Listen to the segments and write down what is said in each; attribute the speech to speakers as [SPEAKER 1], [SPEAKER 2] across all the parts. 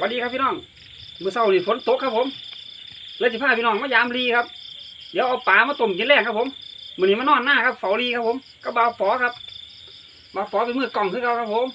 [SPEAKER 1] สวัสดีครับพี่น้องเมื่อเช้านี่ฝนตกครับผมเลยสิพาพี่น้องมายามรีครับ เดี๋ยวเอาปลามาต้มกินแรกครับผมมื่อนี้มานอนหน้าครับเฝ้ารีครับผมก็บ่าวฝอครับบ่าวฝอเป็นมือกล่องขึ้นเขาครับผม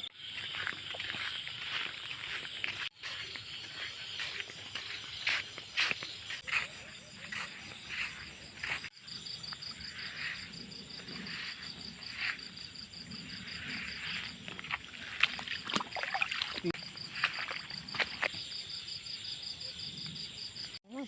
[SPEAKER 1] พ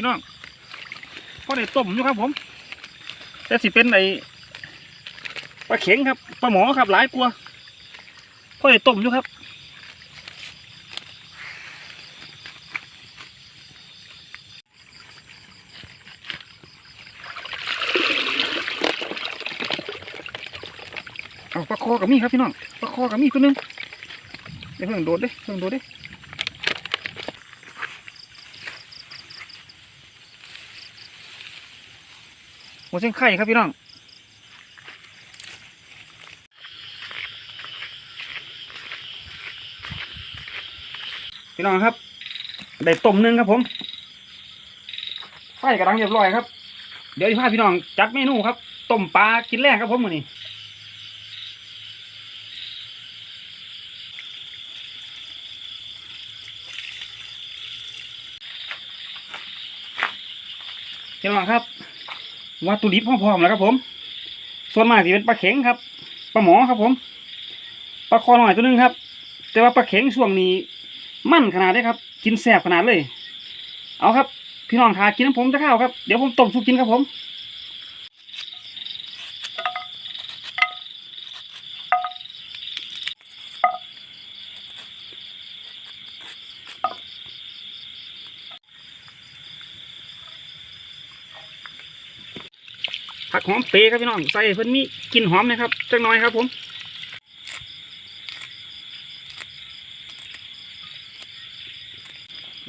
[SPEAKER 1] ี่น้องพ่อได้ต้มอยู่ครับผม แต่สิเป็นไอ ปลาเข็งครับปลาหมอครับหลายกลัวพ่อได้ต้มอยู่ครับเอาปลาคอกับมีครับพี่น้องปลาคอกับมีตัวหนึงเดี๋ยวเพิ่งโดดเด้เพิ่งโดดเด้หัวเส้นไข่ครับพี่น้อง พี่น้องครับ ได้ต้มหนึ่งครับผมไฟกระดังเรียบร้อยครับ เดี๋ยวจะพาพี่น้องจัดเมนูครับ ต้มปลากินแรกครับผมมื้อนี้พี่น้องครับ วัตถุดิบพร้อมๆแล้วครับผม ส่วนมากที่เป็นปลาเข็งครับ ปลาหมอครับผม ปลาคอหน่อยตัวหนึงครับ แต่ว่าปลาเข็งช่วงนี้ มั่นขนาดได้ครับ กินแสบขนาดเลย เอาครับ พี่น้องทากินน้ำผมจะข้าวครับ เดี๋ยวผมต้มสุกินครับผมผักหอมเปรย์ครับพี่น้องใส่เพิ่นมีกลิ่นหอมนะครับจักหน่อยครับผม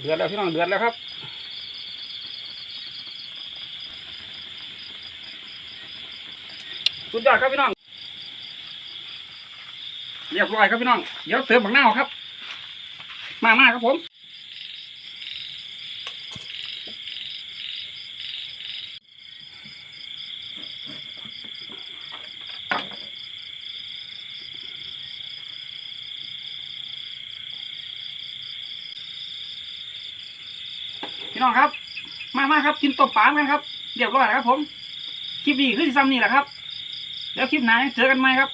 [SPEAKER 1] เดือดแล้วพี่น้องเดือดแล้วครับสุดยอดครับพี่น้องเรียบร้อยครับพี่น้องเดี๋ยวเติมบักนาครับ มามาครับผม พี่น้องครับ มามาครับ กินตบปลากันครับเรียบร้อยแล้วครับ ผมคลิปนี้คือซ้ำนี่แหละครับ แล้วคลิปไหนเจอกันใหม่ครับ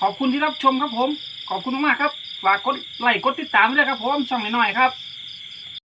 [SPEAKER 1] ขอบคุณที่รับชมครับผม ขอบคุณมากครับฝากกดไลค์กดติดตามด้วยครับผมช่องน้อยๆครับ